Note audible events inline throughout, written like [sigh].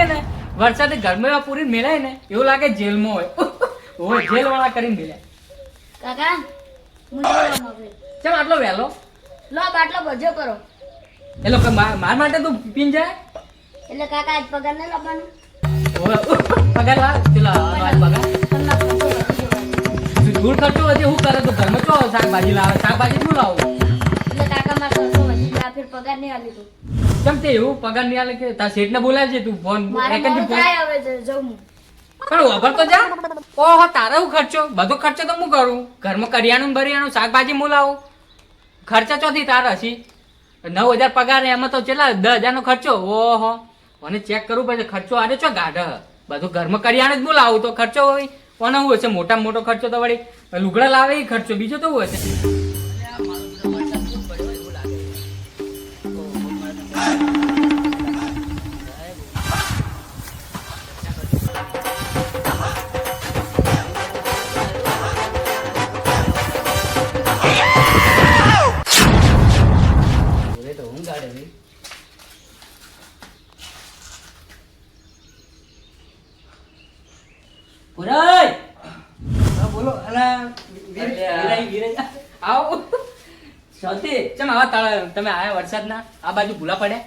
હે ને વરસાદે ઘરમાં પૂરી મેલાય ને એવું લાગે જેલમાં હોય. ઓ જેલ વાળા કરીને મેલ્યા. કાકા ચમ આટલો વહેલો? લો બાટલો ભજો કરો. એ લોકો માર માટે તું પીન જાય? એટલે કાકા આજ પગાર નહીં લાવવાનું? પગાર લા ચલા આજ પગાર. દૂર ખર્ચો હજી હું કરે? તો ઘરમાં ચો શાકભાજી લાવે? શાકભાજી શું લાવું? એટલે કાકા મારે ફેર પગાર નહીં આલી તું. કેમ તે એવું પગાર નહીં આલે કે તાર શેઠને બોલાય છે તું ફોન? મારે એક મોડું થાય હવે જ- પણ વગર તો જા. ઓહો તારે હું ખર્ચો? બધો ખર્ચો તો હું કરું. ઘરમાં કરિયાણું ને બરિયાણું શાકભાજી હું લાવું? ખર્ચા ચોથી તાર હશી. નવ હજાર પગાર ને એમાં તો કેટલા દસ હજાર નો ખર્ચો? ઓહો. મને ચેક કરવું પડશે ખર્ચો આજે ચો ગાઢ? બધું ઘરમાં કરિયાણું જ હું લાવું તો ખર્ચો હોય. કોને શું હશે? મોટા મોટો ખર્ચો તો વળી લુગડા લાવે એ ખર્ચો. બીજો તો હું હશે? ચમ આવા તાળા તમે આયા વરસાદના? આ બાજુ ભૂલા પડ્યા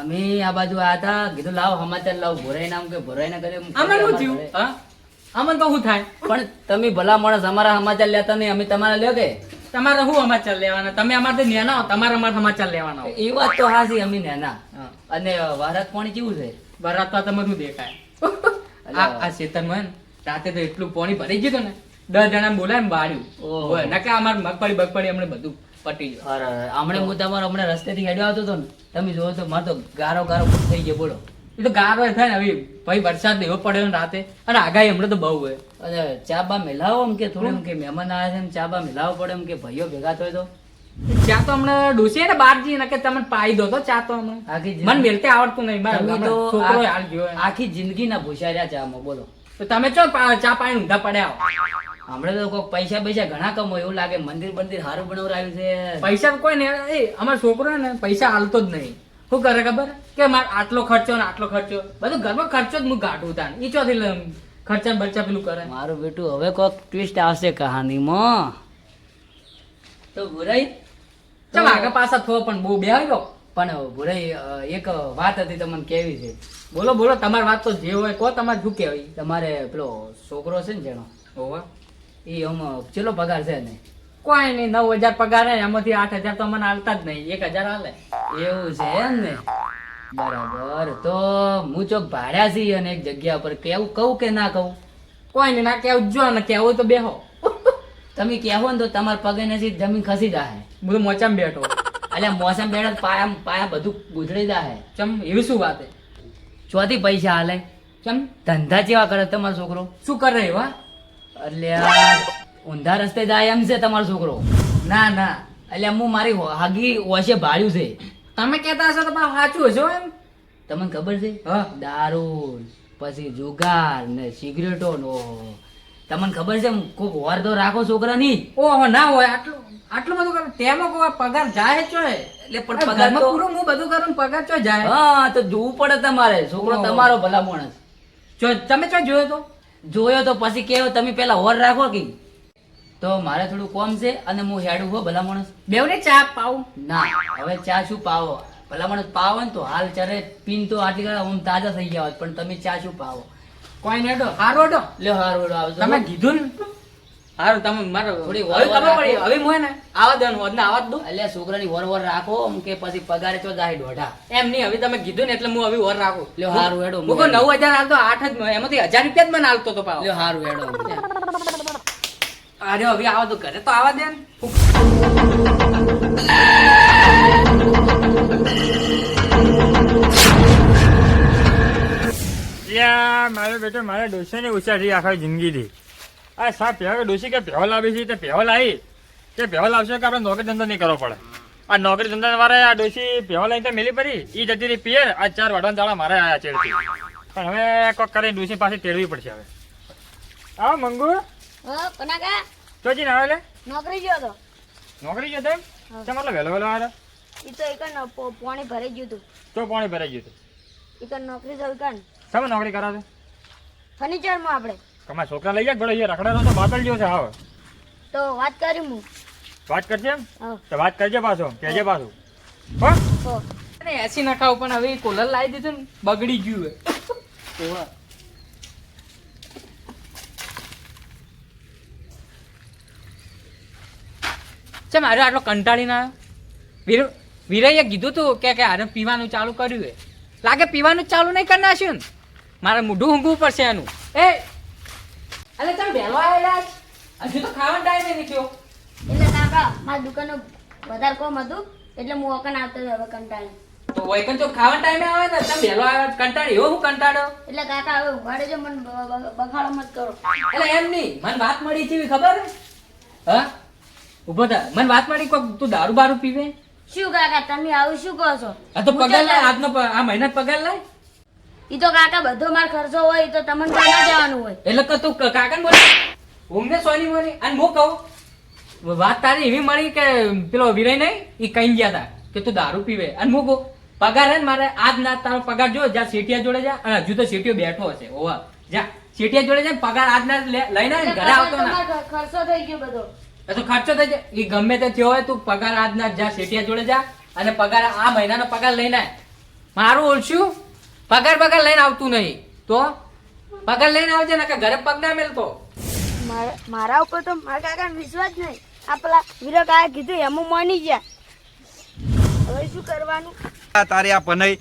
અમે આ બાજુ આયા હતા કીધું લાવ સમાચાર લાવ ભોરાઈ નામ કે ભોરાઈ ના કરે આમાં શું થયું? હા? આમાં તો શું થાય? પણ તમે ભલા માણસ અમારા સમાચાર લેતા નહીં અમે તમારા લ્યો કે? તમારે શું સમાચાર લેવાના? તમે અમારે નેના તમારે અમારે સમાચાર લેવાના. એ વાત તો હા અમે નેના. અને વરાત પાણી કેવું છે? વરાત તો તમે શું દેખાય. આ ને રાતે તો એટલું પાણી ભરી ગયું ને દસ જણા બોલાય ને બાળ્યું નકે અમારે મગફળી બગફળી અમને બધું. પટી ગયું. અરે હમણાં હું તમારો હમણાં રસ્તેથી હેડ્યો આવતો હતો ને તમે જોવો તો મારે તો ગારો ગારો થઈ ગયો બોલો. એ તો ગારો થાય ને હવે ભાઈ વરસાદ એવો પડ્યો ને રાતે. અને આગાહી હમણાં તો બહુ હોય. અરે ચા બા મેલાવો એમ કે થોડું એમ કે મહેમાન આવ્યા છે ચા બા મેલાવો પડે એમ કે ભાઈઓ ભેગા થયો તો? ચા તો હમણાં ડોસી ને બાર જઈએ કે તમને પાઈ દો તો ચા તો હમણાં મને મેલતે આવડતું નહીં તો. આખી જિંદગી ના ભૂસ્યા ચા માં બોલો. તો તમે ચો ચા પાણી ઊંધા પડ્યા. હમણાં તો કોઈ પૈસા પૈસા ઘણા કમો એવું લાગે મંદિર બંદિર સારું બનાવરાયું છે. પૈસા કોઈ ને એ અમારો છોકરો ને પૈસા હાલતો જ નહીં. શું કરે ખબર? કે મારે આટલો ખર્ચો ને આટલો ખર્ચો. બધું ઘરમાં ખર્ચો જ હું ગાઢું તાન એ ચોથી લઉં. ખર્ચા બરચા પેલું કરે. મારું બેટું હવે કોઈક ટ્વિસ્ટ આવશે કહાનીમાં. તો ભુરાઈ ચાલ આગળ પાછા થો પણ બહુ બે આવ્યો. પણ ભુરાઈ એક વાત હતી તમને કેવી છે? બોલો બોલો તમારી વાત તો જે હોય કહો તમારે શું કહેવાય? તમારે પેલો છોકરો છે ને જેનો? હોવે. એ આમ ચેલો પગાર છે ને કોઈ નહીં નવ હજાર પગાર હે એમાંથી આઠ હજાર તો મને હાલતા જ નહીં. એક હજાર હાલે. એવું છે એમ ને? બરાબર. તો હું ચોક ભાડ્યા છીએ અને એક જગ્યા પર કેવું કહું કે ના કહું? કોઈ નહીં ના કેવું જો ને કેવું તો બેહો. [laughs] તમે કહેવો ને તો તમારા પગે નથી જમીન ખસી જાહે. બધું મોચામ બેઠો એટલે મોસમ બેઠો પાયા પાયા બધું ગુજરી જાહે. ચમ એવી શું વાત હે ચોથી પૈસા હાલે. ચમ? ધંધા જેવા કરે તમારો છોકરો? શું કરે એવા એટલે ઊંધા રસ્તે જાય એમ છે તમારો છોકરો. ના ના. એટલે હું મારી હાગી ઓછે ભાડ્યું છે. તમે કહેતા હશો તો સાચું હશો એમ. તમને ખબર છે? દારૂ પછી જુગાર ને સિગરેટો નો તમને ખબર છે કોક વાર તો રાખો છોકરા ની ઓહો ના હોય. આટલું આટલું બધું કરું. તેમાં કોઈ પગાર જાય છો એટલે પણ પગાર તો પૂરું હું બધું કરું પગાર ચો જાય? હા તો જોવું પડે તમારે. છોકરો તમારો ભલા માણસ. જો તમે ચો જોયો તો? જોયો તો પછી કેવો? તમે પેલા હોર રાખો કે? તો મારે થોડું કોમ છે અને હું હેડું હો ભલા માણસ. બેવને ચા પાવ ના હવે ચા શું પાવો? ભલા માણસ પાવો ને તો હાલ ચરે પીન તો આટલી ઘણા હું તાજા થઈ ગયા હોત પણ તમે ચા શું પાવો? કોઈ નેડો હારોડો લે હારોડો આવજો. તમે કીધું ને? હારું તમે મારો થોડી હવે ખબર પડી. હવે મોય ને આવા દો ને વધને આવા દો એટલે છોકરાની વર વર રાખો એમ કે પછી પગારે તો જાય દોઢા. એમ નહીં હવે તમે કીધું ને એટલે હું હવે વર રાખું. લ્યો હારું હેડો હું નવ હજાર હાલતો આઠ જ. એમાંથી હજાર રૂપિયા જ મને હાલતો તો પાવ લ્યો હારું હેડો. અરે હવે આવા તો ઘરે તો આવા દે ને. યા મારો બેટો મારા ડોસીને ઉછાળી આખા જિંદગીથી. આ સા પહેવા ડોસી કે પહેવા લાવી છે? તે પહેવા લાવી. તે પહેવા લાવશે કે આપણે નોકરી ધંધો નહીં કરવો પડે? આ નોકરી ધંધા વાળા આ ડોસી પહેવા લઈને તો મેલી પડી. એ જતી રહી પીએ આ ચાર વાડવાના દાડા મારે આયા છે પણ હવે કોક કરીને ડોસી પાસે તેડવી પડશે હવે. આવો મંગુ. હા જી આવે નોકરી ગયો તો. નોકરી એમ? ચમ એટલે વહેલો વહેલો આવે એ તો. એક પાણી ભરાઈ ગયું હતું તો પાણી ભરાઈ ગયું હતું ઈકન નોકરી જવું કન તમે નોકરી કરો છો ફર્નિચરમાં આપણે. તમારા છોકરા લઈ જાય ભલે અહીંયા રખડાનો તો બાતલ જેવો છે હવે. તો વાત કરી હું વાત કરજે તો વાત કરજે પાછો કહેજે પાછો. હો? અને એસી નખાવું પણ હવે કોલર લાવી દીધું ને બગડી ગયું હે ઓવા. ચમ આરે આટલો કંટાળી ના વીર વીરઈએ કીધું તું કે કે આને પીવાનું ચાલુ કર્યું હે લાગે પીવાનું ચાલુ નહીં કરી નાખ્યું ને? મારે મોઢું ઊંઘવું પડશે એનું. એ અલે તમે વહેલો આવેલા હજુ તો ખાવાનો ટાઈમ નહીં થયો. એટલે કાકા મારી દુકાનનો વધારે કોમ હતું એટલે હું વકન આવતો હવે કંટાળી. તો વૈકન જો ખાવાનો ટાઈમે આવે ને તમે વહેલો આવ્યા કંટાળી એવો હું કંટાળો? એટલે કાકા હવે ઉઘાડે જો મને બ- બ- બગાડો મત કરો. એટલે એમ નહીં મને વાત મળી છે ખબર હે? હા? ઊભો થા મને વાત મળી કોક તું દારૂ બારૂ પીવે? શું કાકા તમે આવું શું કહો છો? આ તો પગાર લાય આજનો આ મહિના પગાર લાય? ઈ તો કાકા બધો માર ખર્ચો હોય તો તમને તો ના જવાનું હોય. એટલે કે તું કાકાને બોલે? ઓમને સોની મોની? અને હું કહું વાત તારી એવી મળી કે પેલો વિરય નહીં એ કઈ ગયા હતા કે તું દારૂ પીવે. અને હું કહું પગાર હે ને મારે આજ ના તારો પગાર જો જા શેઠિયા જોડે જા અને હજુ તો શેઠિયો બેઠો હશે. ઓવા જા. શેઠિયા જોડે જા પગાર આજ ના લઈને ઘરે આવતો ના. ખર્ચો થઈ ગયો બધો. એ તો ખર્ચો થઈ જાય. એ ગમે તે થયો હોય તું પગાર આજના જા શેઠિયા જોડે જા અને પગાર આ મહિનાનો પગાર લઈને મારું ઓળખ્યું પગાર પગાર લઈને આવતું નહીં. તો? પગાર લઈને આવજે ને કે ઘરે પગ ના મેલતો. મારા- મારા ઉપર તો મારા કાકા વિશ્વાસ નહીં. આ પેલા વીરો કાકા કીધું એમ માની ગયા. હવે શું કરવાનું? આ તારી આ પનઈ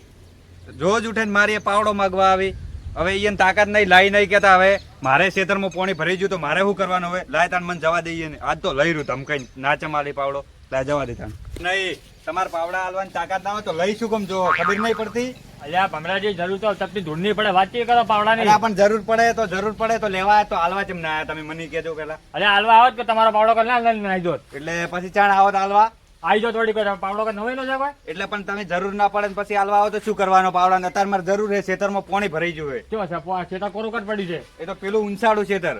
રોજ ઉઠીને મારી એ પાવડો માગવા આવી. હવે ઈયન તાકાત નહીં લાઈ નહીં કેતા હવે મારે ખેતરમાં પોણી ભરી ગયું તો મારે શું કરવાનું હવે? લાય તાન મને જવા દઈએ ને. આજ તો લઈ રહ્યું તમ કઈ નાચે માલી પાવડો. લાય જવા દે તાન નહીં તમારે પાવડા હાલવાની તાકાત ના હોય તો લઈ શું કેમ જો ખબર નહીં પડતી. અલ્યા ભમરાજી જરૂર તો તપતી ધૂળની પડે વાતચીત કરો પાવડાની? પણ જરૂર પડે તો જરૂર પડે તો લેવા તો હાલવા જેમ ના તમે મને કહેજો પેલા અલ્યા હાલવા આવો કે તમારો પાવડો કર ના લઈને દો એટલે પછી ચાણ આવો તો હાલવા. આવી જો થોડી કોઈ પાવડો કર નવાઈ નો છે એટલે પણ તમે જરૂર ના પડે પછી હાલવા આવો તો શું કરવાનો પાવડા ને અત્યારે મારે જરૂર છે ખેતરમાં પોણી ભરાઈ ગયું કેવો છે? પો- ખેતર કોરું કટ પડ્યું છે? એ તો પેલું ઊંચાડું ખેતર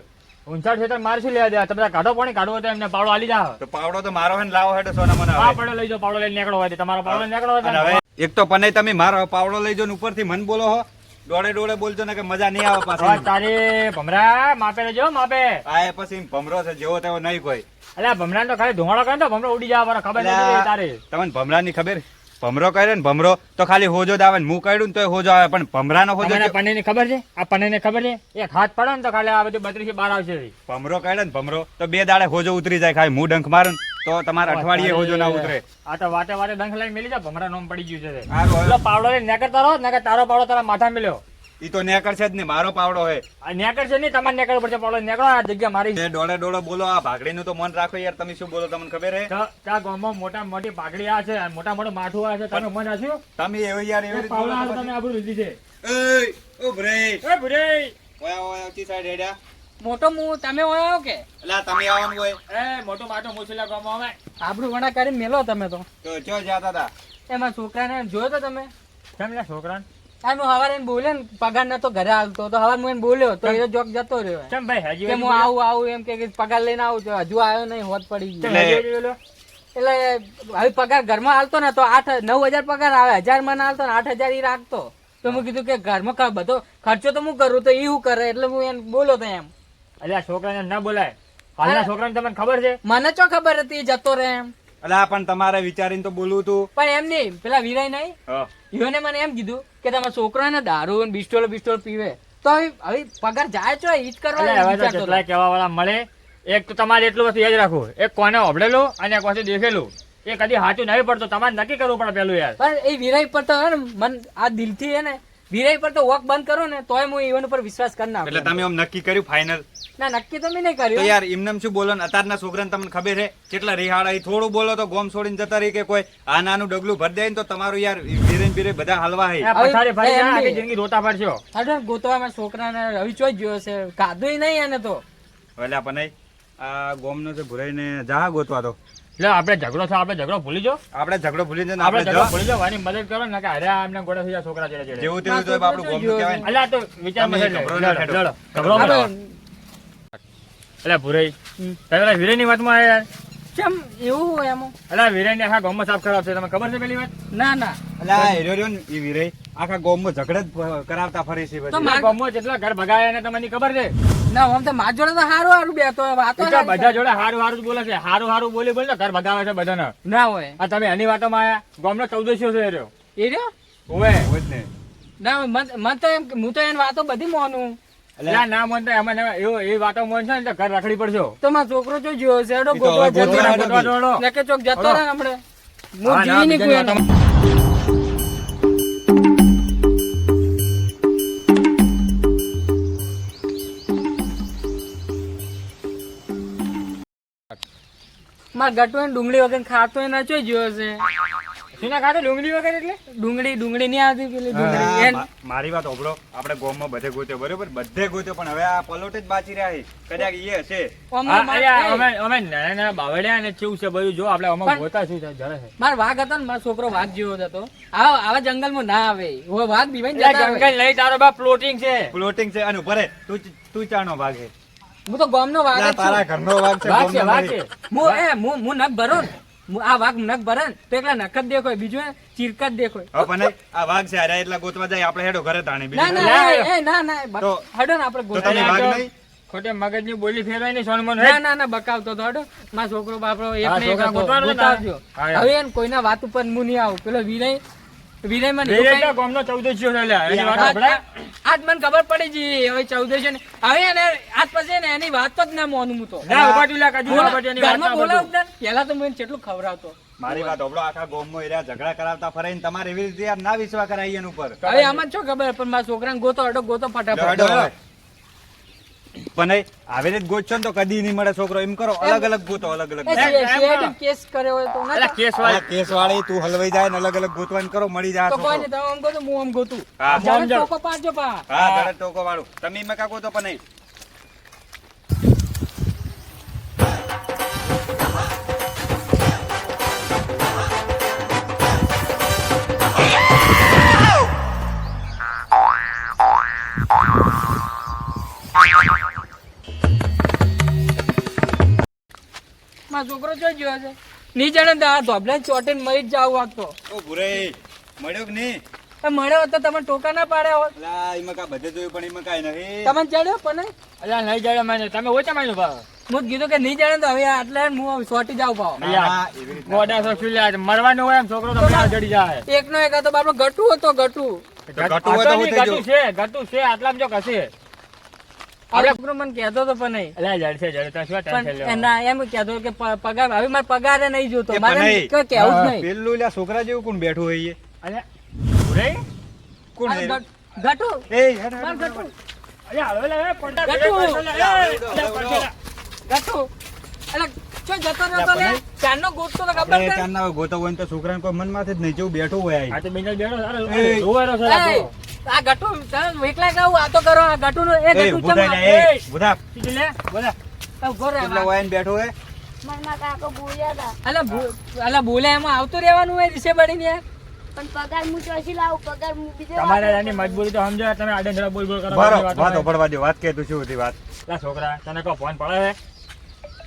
ઊંચાડ છે મારે શું લેવા દેવા તમે કાઢો પાણી કાઢવો તો એમને પાવડો આલી જાવ તો પાવડો તો મારો હે લાવો હેડો સોના મને હા હવે. લઈ જાઓ પાવડો લઈને નીકળો હોય તમારો પાવડો નીકળો હોય એક તો પને તમે મારો પાવડો લઈ જો ને ઉપરથી મન બોલો હો. દોડે ડોળે બોલજો ને કે મજા નહીં આવે પાછી. તારી ભમરા માપે લેજો માપે. આ પછી ભમરો છે જેવો તેવો નહીં કોઈ. અલ્યા ભમરા તો ખાલી ધુમાડો કરે ને તો ભમરો ઉડી જવા ખબર નહીં તારે. તમને ભમરાની ખબર? ભમરો કર્યો ને ભમરો તો ખાલી હોજો જ આવે ને હું કર્યું ને તો હોજો આવે પણ ભમરાનો હોજો જે- ખબર છે? આ પનીરની ખબર છે? એક હાથ પડે ને તો ખાલી આ બધું બત્રીસ બાર આવશે ભમરો કહે ને ભમરો તો બે દાડે હોજો ઉતરી જાય ખાલી હું ડંખ મારું તો તમારે અઠવાડિયે હોજો ના ઉતરે. આ તો વાટે વાટે ડંખ લઈને મેલી જાય ભમરા નોમ પડી ગયું છે. પાવડો લઈને નેકરતા રહો નકર તારો પાવડો તારા માથા મેલ્યો. ઈ તો નેકળશે જ નહીં મારો પાવડો હે. આ નેકર નહીં તમારે નેકળ પડશે પાવડો નેકળો આ જગ્યા મારી છે. ડોળે દોડે બોલો આ ભાગડીનું તો મન રાખો યાર તમે શું બોલો તમને ખબર હે? ત્યાં ગામમાં મોટા મોટી ભાગડી આ છે મોટા મોટું માઠું આ છે તમે મન હસ્યું તમે એવો યાર એવો પાવડા તમે આબરૂ લીધી છે. એ ઓ ઉભ એ ભુરેઈ! ઓયા ઓયા ઓછી સાઈડ હેડ્યા. મોટો મુ તમે ઓયો કે? અલા, તમે આવવાનું હોય એ મોટું માટું મુસીલા ગામમાં આવે આબરું વણા કરી મેલો તમે તો. તો ચો જાતા હતા એમાં છોકરાને જોયો તો તમે? કેમ લે હું હવારે એને બોલ્યો ને પગાર નતો ઘરે આવતો તો હવાર હું એને બોલ્યો તો એ જોક જતો રહ્યો. ચમ ભાઈ હજી હું આવું આવું એમ કે પગાર લઈને આવું તો હજુ આવ્યો નહીં હોત પડી ગયો. એટલે-? એટલે હવે પગાર ઘરમાં હાલતો ને તો આઠ નવ હજાર પગાર આવે. હજાર મને હાલતો ને આઠ હજાર ઈ રાખતો. તો હું કીધું કે ઘરમાં ખ- બધો ખર્ચો તો હું કરું તો એ હું કરે. એટલે હું એને બોલો તો એમ. અલ્યા છોકરાને ના બોલાય. હાલના છોકરાને તમને ખબર છે? મને ચો ખબર હતી જતો રહે એમ. અલા પણ તમારે વિચારીને તો બોલવું તું. પણ એમ નહીં પેલા વિરાય નહીં? ઈઓને મને એમ કીધું કે તમારા છોકરો ને દારૂ ને બિસ્ટોલ બિસ્ટોલ પીવે. તો હવે હવે પગાર જાય છો ઈ જ કરવા કેવા વાળા મળે એક તો તમારે એટલું વસ્તુ યાદ રાખવું. એક કોને ઓભળેલું અને એક પાસે દેખેલું. એ કદી સાચું નહીં પડતું. તમારે નક્કી કરવું પડે પેલું યાર. પણ એ વિરાય પર તો ને મન આ દિલથી હે ને વિરાય પર તો વોક બંધ કરો ને તોય હું ઈવન ઉપર વિશ્વાસ કરી એટલે તમે આમ નક્કી કર્યું ફાઇનલ ના નક્કી તો મેં નહીં તો કર્યું યાર એમને શું બોલો ને અત્યારના છોકરાને તમને ખબર છે કેટલા રિહાડા એ થોડું બોલો તો ગોમ છોડીને જતા રહી કે કોઈ આ નાનું ડગલું ભરી દે ને તો તમારું યાર બીરે બીરે બધા હલવા હે. પથારે ભાઈ આખી જિંદગી રોતા પડશો. અરે ગોતવામાં છોકરાને રવિ ચોઈ ગયો છે. કાદુય નહીં એને તો. એટલે પણ આ ગોમનો છે ભુરાઈને જા ગોતવા તો એટલે આપણે ઝઘડો થાય આપણે ઝઘડો ભૂલી જાઓ આપણે ઝઘડો ભૂલી જઈને આપણે આપણે ઝઘડો ભૂલી જાવ એની મદદ કરો ને કે અરે આ એમને ગોળા થઈ જાય છોકરા જેડે જેડે જેવું તેવું તો આપણું ગોમ કહેવાય ને. અલ્યા તો વિચાર તમે લડો ના લડો. ગભરો ના. અલ્યા ભુરાઈ તમે પેલા વિરેની વાતમાં આયા યાર કેમ એવું હોય એમાં? અલા ને આખા ગામમાં સાફ ખરાબ છે તમને ખબર છે પેલી વાત? ના ના. એટલે હેરો રહ્યો ને ઈ વિરય આખા ગામમાં ઝઘડે જ કરાવતા ફરે છે તો મારા ગામમાં જેટલા ઘર ભગાયા ને તમને ખબર છે? ના આમ તો માર જોડે તો હારું હારું બેતો વાતો એ બધા જોડે હારું હારું જ બોલે છે. હારું હારું બોલી બોલે ઘર ભગાવે છે બધાને. ના હોય. આ તમે એની વાતોમાં આયા? ગામનો ચૌદશીઓ છે એ રહ્યો. એ રહ્યો? ઓવે. હોય જ ને. ના મન મન તો એમ હું તો એની વાતો બધી માનું. ના માનતા એમાં ને એવો એ વાતો મન છે ને ઘર રખડી પડશો તો મારો છોકરો જો જોયો છે એડો તો જતો રહે. ચોક જતો. રહે ને હમણે હું જીવી કોઈ. માર ગટુ ડુંગળી વગર ખાતો એ નચો જોયો છે શેના ખાતે ડુંગળી વગર એટલે? ડુંગળી ડુંગળી નહીં આવતી પેલી ડુંગળી. મારી વાત હોભળો. આપણે ગામમાં બધે ગોત્યો બરોબર? બધે ગોત્યો પણ હવે આ પલોટ જ બાચી રહ્યા છે. કદાચ ઈ હશે. આમાં આ- માર- અરે, એ, અમે અમે નાના નાના બાવળિયા ને કેવું છે બધું? જો આપણે આમાં ગોતા શું છે છે. માર વાઘ હતો ને મારો છોકરો વાઘ જેવો હતો. આવા આવા જંગલમાં ના આવે. હવે વાઘ બી જતા જંગલ નહીં તારો બાપ પ્લોટિંગ છે. પ્લોટિંગ છે અને ભરે તું તું ચાનો ભાગ છે. હું તો ગામનો વાઘ એટલે તારા છું. ઘરનો ભાગ છે વાઘ છે વાઘ. છે. હું એ હું હું નખ ભરો ને. આ વાઘ નખ ભરે ને તો એકલા નખ જ દેખોય બીજું ચીરકા જ દેખોય હવે પણ આ વાઘ છે એટલા ગોતવા જાય આપણે હેડો ઘરે તાણી ના ના ના, ના ના હડો ને આપણે ગોતવા ગોતા તમે વાઘ નહીં? ખોટે મગજની બોલી ફેરવાય નહીં સોનમોન ના ના ના બકાવતો તો હડો. મા છોકરો બાપડો એક ને એક ગોતવાનો ને. હવે કોઈના વાત ઉપર હું નહીં આવું. પેલો વિનય વિનય મને ગામનો એની વાત આજ આજ મને ખબર પડી જી હવે ચૌદશ ને હવે એને આજ પછી ને એની વાત જ ના મોનું હું તો. ના, કાજુ વાત ઘરમાં બોલાવું પહેલા તો હું કેટલું ખવડાવતો. મારી વાત હોભળો આખા ગામમાં એર્યા ઝઘડા કરાવતા ફરે ને તમારે એવી રીતે યાર ના વિશ્વા કરાઈ એના ઉપર. હવે આમાં શું ખબર? પણ મારા છોકરાને ગોતો અડો ગોતો ફટાફટ. પણ એ આવી રીતે ગોતશો તો કદી નહીં મળે છોકરો એમ કરો અલગ અલગ ગોતો અલગ અલગ ગોતો. કેસ કર્યો હોય તો અલા, કેસ વાળી. કેસ વાળી તું હલવાઈ જાય ને અલગ અલગ ગોતવાન કરો મળી જાય તો કોઈ નહીં તમે આમ ગોતો હું આમ ગોતું હા. જાણે. ટોકો પાડજો પા હા ઘરે ટોકો વાળું તમે એમાં કાકો તો પણ નહીં છોકરો જો ગયો છે ની જાણે તો આ ધોબલે ચોટીને મરી જ જાવ વાગતો ઓ ભુરે મળ્યો કે નહીં? એ મળ્યો તો તમે ટોકા ના પાડ્યા હોત. અલા એમાં કા બધે જોયું પણ એમાં કાઈ નહીં તમે ચડ્યો પણ. અલા, નહીં જાય મને. તમે ઓછા માન્યું ભાવ. હું કીધું કે નહીં જાણે તો હવે આટલા હું ચોટી જાવ ભાવ મોડા સો એવી રીતે ના. ગોડા છો. શું લ્યા? મરવાનું હોય એમ છોકરો તો આ જડી જાય. એકનો એક હતો બાપનો ગટુ હતો ગટુ તો તો ઘટું છે ગટુ છે. આટલામાં જો કશે આપણે મને કહેતો હતો પણ નહીં અલા, જડશે જડશે શું ટેન્શન પણ એમ કહેતો કે પગાર હવે મારે પગાર નહીં જોતો મારે કેવું નહીં. કોઈ જ નહીં પેલું લ્યા છોકરા જેવું કોણ બેઠું હોય એ? અલા, કોણ આ એ? ગટ- ગટુ એ, હેડ, હેડ, માર હેડ, ગટુ અલા, હવે લે, પડદા ગટુ. ભેગા કરશો લે, એ, અલા, પડદા. ગટુ અલા ચો જતો રહ્યો લે. ચારનો ગોતતો તો ખબર છે ચારના ગોતો હોય તો છોકરાને કોઈ મન માથે જ નહીં જેવું બેઠું હોય આ તો બેઠો સારો, છે આ ગટુ એકલા કહું આ તો કરો આ ગટુ એ એ, ગટુ ચમ એ, ઊભું લે, બોલા. ઊભો રહે કેટલા બેઠો હોય? મનમાં કાકો બોલ્યા હતા. અલા અલા બોલે એમાં આવતું રહેવાનું હોય રીસે પડીને યાર પણ પગાર હું ચોથી લાવું પગાર હું બીજે તમારે વાપરું. મજબૂરી તો સમજો તમે આડે બોલ બોલ કરો વાત પડવા દો વાત કે તું શું હતી વાત? લા છોકરા તને કો ફોન પડે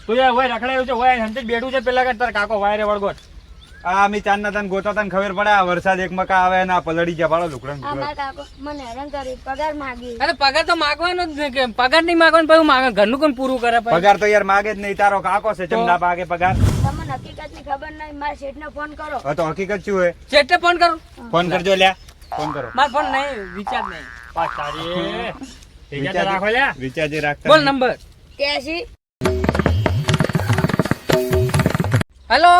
તું યાર હોય રખડાયું છે હોય હંતે બેઠું છે પેલા કે તાર કાકો વાયરે વળગોટ આ અમે ચાંદના તને ગોતા તને ખબર પડે આ વરસાદ એક મકા આવે ને આ પલડી ગયા પાડો લુકડન આ મારા કાકો મને હેરાન કરી પગાર માગી. અરે પગાર તો માગવાનો જ નહીં કે પગાર નહીં માગવાનો પછી માગે ઘરનું કોણ પૂરું કરે પછી? પગાર તો યાર માગે જ નહીં તારો કાકો છે ચમ ના માગે પગાર. તમને હકીકતની ખબર નહીં મારા શેઠને ફોન કરો. હા તો હકીકત શું હે? શેઠ ને ફોન કરું ફોન કરજો લ્યા. ફોન કરો. મારો ફોન નહીં વિચાર નહીં. પાછ તારી રાખો લ્યા. રિચાર્જ રાખતા બોલ નંબર ત્યાંસી હેલો?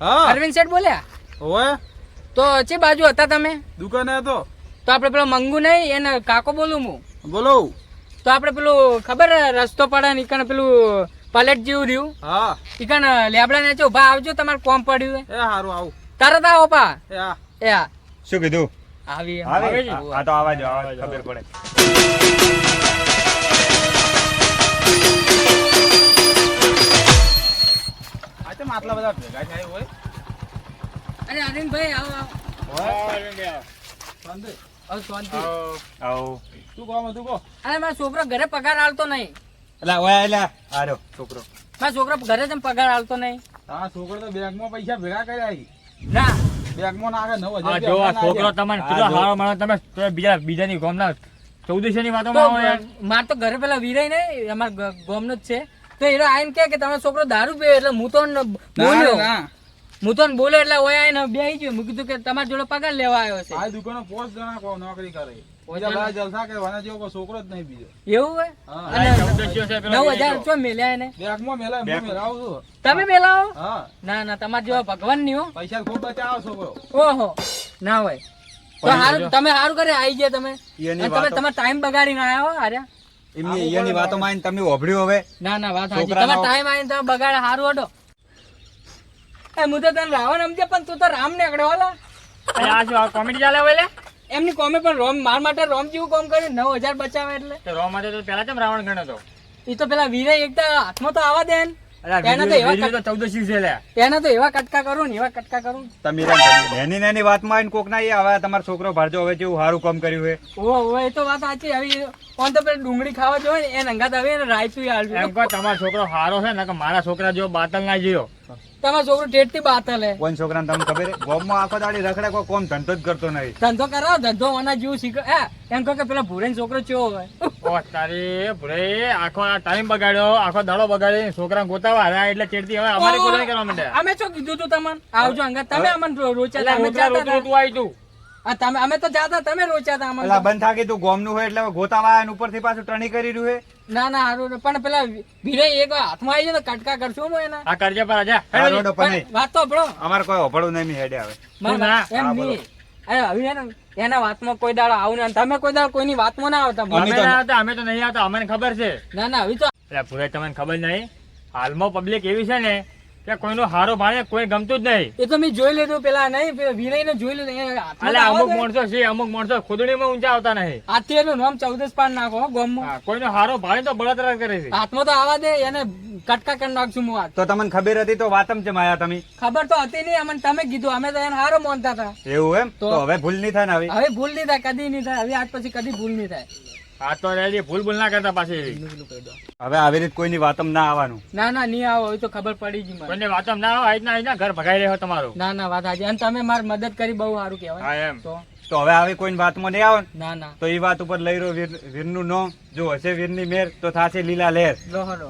હા. અરવિંદ શેઠ બોલ્યા? ઓય તો ચે બાજુ હતા તમે? દુકાને હતો. તો આપણે પેલો મંગુ નહીં એને કાકો બોલું હું? બોલો. તો આપણે પેલું ખબર હે, રસ્તો પડે ને ઈકણ પેલું પલેટ જેવું રહ્યું? હા. ઈકણ લેબડા ને ઊભા આવજો તમારે કોમ પડ્યું એ હારું આવું. તરત આવો પા એ હા શું કીધું? આવી. આવે? આ તો આવા જ, ખબર પડે. આ તો આટલા બધા ભેગા થાય હોય? અરે અરવિંદભાઈ આવો આવો. શાંતિ. આવો. શાંતિ. આવો. તું કામ મધુ કહો? અરે મારો છોકરો ઘરે પગાર આલતો નહીં. એટલે ઓય એટલે આરો છોકરો. મારો છોકરો ઘરે જેમ પગાર આલતો નહીં. હા છોકરો તો બેંકમાં પૈસા ભેગા કર્યા છે. ના. બેંકમાં નાખે નવ આ હજાર જો છોકરો. તમને કેટલો હારો તમે બીજા બીજાની ગામના ચૌદસો ની વાતો વાતોમાં માર તો ઘરે પેલા વિરાય ને અમારા ગોમનો જ છે. તો એનો આઈને કે કે તમે છોકરો દારૂ પીવે એટલે હું તો બોલ્યો. હું તો ન બોલ્યો એટલે ઓય આઈને બે આવી ગયો. મેં કીધું કે તમારા જોડે પગાર લેવા આવ્યો છે. આ દુકાનો પોસ્ટ જણા કો- નોકરી કરે. પોચ બીજા જણા? બધા જલસા કરે વાના જેવો છોકરો જ નહીં બીજો. એવું હોય? હા. અને આ ચૌદસો છે પેલો નવ હજાર ચો મેલ્યા એને? બેંકમાં મેલા મેલાવું છું. તમે મેલાવો? હા. ના ના તમારા જેવા ભગવાનની હો. પૈસા ખૂબ બચાવો છોકરો. ઓહો ના હોય. તો હારું તમે સારું કરે આવી ગયા તમે. તમે તમારો ટાઈમ બગાડીને આયા હો આર્યા એમની અહીંયાની વાતોમાં આવીને તમે. ઓભળ્યું હવે. ના ના વાત સાચી. છોકરાનો- ટાઈમ આવીને તમે બગાડે હારું એ હું તો તને રાવણ સમજે પણ તું તો રામ ને હોલા. અને આ જો કોમેડી ચાલે હવે એમની કોમે પણ રોમ માર માટે રોમ જેવું કોમ કર્યું નવ હજાર બચાવે એટલે. તો રોમ માટે તો પેલા કેમ રાવણ ગણ્યો તો એ તો પેલા વીરે એકતા હાથમાં તો આવા દે ને. અરે આ તેના તો વિડીયો- એવા વીડિયો તો ચૌદસો છે લે. તેના તો એવા કટકા કરું ને એવા કટકા કરું. ને. તમે રામ તમે નાની નાની વાતમાં આવીને કોક ના હવે તમારો છોકરો ભારજો હવે જેવું સારું કામ કર્યું છે. ઓહો ઓહો એ તો વાત સાચી. હવે કોણ તો પેલી ડુંગળી ખાવા જોવે ને એ નંગાત હવે એને રાયતું એમ કહો તમારો છોકરો હારો છે ને કે મારા છોકરા જેવો બાતલ ના જીયો તમારો છોકરો ટેટથી બાતલ હે. કોણ છોકરાને તમને ખબર છે? ગોમમાં આખો દાડી રખડે કોઈ કોમ ધંધો જ કરતો નહીં. ધંધો કરો ધંધો મને જેવું શીખો. હે એમ કહો કે પેલા ભૂરેન છોકરો ચેવો હોય. ઓ તારી ભૂરે આખો ટાઈમ બગાડ્યો આખો દાડો બગાડી છોકરા ગોતાવા હાર્યા એટલે ચેડતી હવે અમારે કોઈ કરવા માંડ્યા? અમે શું કીધું તું તમને? આવજો અંગત તમે અમને રો- રોચ્યા એટલે હતા, અમે જાતા રોતું આવી તું તમે અમે તો જાતા તમે રોચ્યા હતા અમને બંધ થાકી તું ગોમનું હોય એટલે ગોતાવા આયા ઉપરથી પાછું ટણી કરી રહ્યું છે ના ના હારું પણ પેલા ભીરે એક હાથમાં આવી જાય તો કટકા કરશું હું એના. આ કરજે પર આજા વાત તો આપણો અમારે કોઈ ઓભળું નહીં હેડે આવે ના. એમ નહીં. એને એના વાતમાં કોઈ દાડો આવું નહીં. તમે કોઈ દાડો કોઈની વાતમાં ના આવતા. અમે ના આવતા. અમે તો નહીં આવતા અમને ખબર છે. ના ના હવે તો ભૂરે તમને ખબર નહીં. હાલમાં પબ્લિક એવી છે ને કે કોઈનો હારો ભાણે કોઈ ગમતું જ નહીં. એ તો મેં જોઈ લીધું પેલા નહીં વિનય જોઈ લીધું એ એટલે અમુક માણસો છે અમુક માણસો ખુદડીમાં ઊંચા આવતા નહીં. આથી એનું નામ ચૌદસ પાન નાખો ગમ. ગોમમાં કોઈનો હારો ભાણે તો બળતરા કરે છે. હાથમાં તો આવા દે એને કટકા કરી નાખશું હું તો તમને ખબર હતી તો વાતમ છે માયા તમે? ખબર તો હતી નહીં અમને તમે કીધું અમે તો એને હારો માનતા હતા. એવું એમ? તો? હવે ભૂલ નહીં થાય ને આવી? હવે ભૂલ નહીં થાય કદી નહીં થાય હવે આજ પછી કદી ભૂલ નહીં થાય. આ તો રેડી ભૂલ ભૂલ ના કરતા પાછી. હવે આવી રીત કોઈની વાતમ ના આવવાનું. ના ના નહીં આવો તો ખબર પડી જ મને. કોઈને વાતમ ના આવો આજ ના આજ ના ઘર ભગાઈ રહ્યો તમારું. ના ના વાત આજે અને તમે મારી મદદ કરી બહુ સારું કહેવાય. હા એમ. તો? તો હવે આવી કોઈની વાતમાં નહીં આવે ના? ના તો એ વાત ઉપર લઈ રહ્યો વીર વીરનું નો. જો હશે વીરની મેર તો થાશે લીલા લહેર. લો હલો.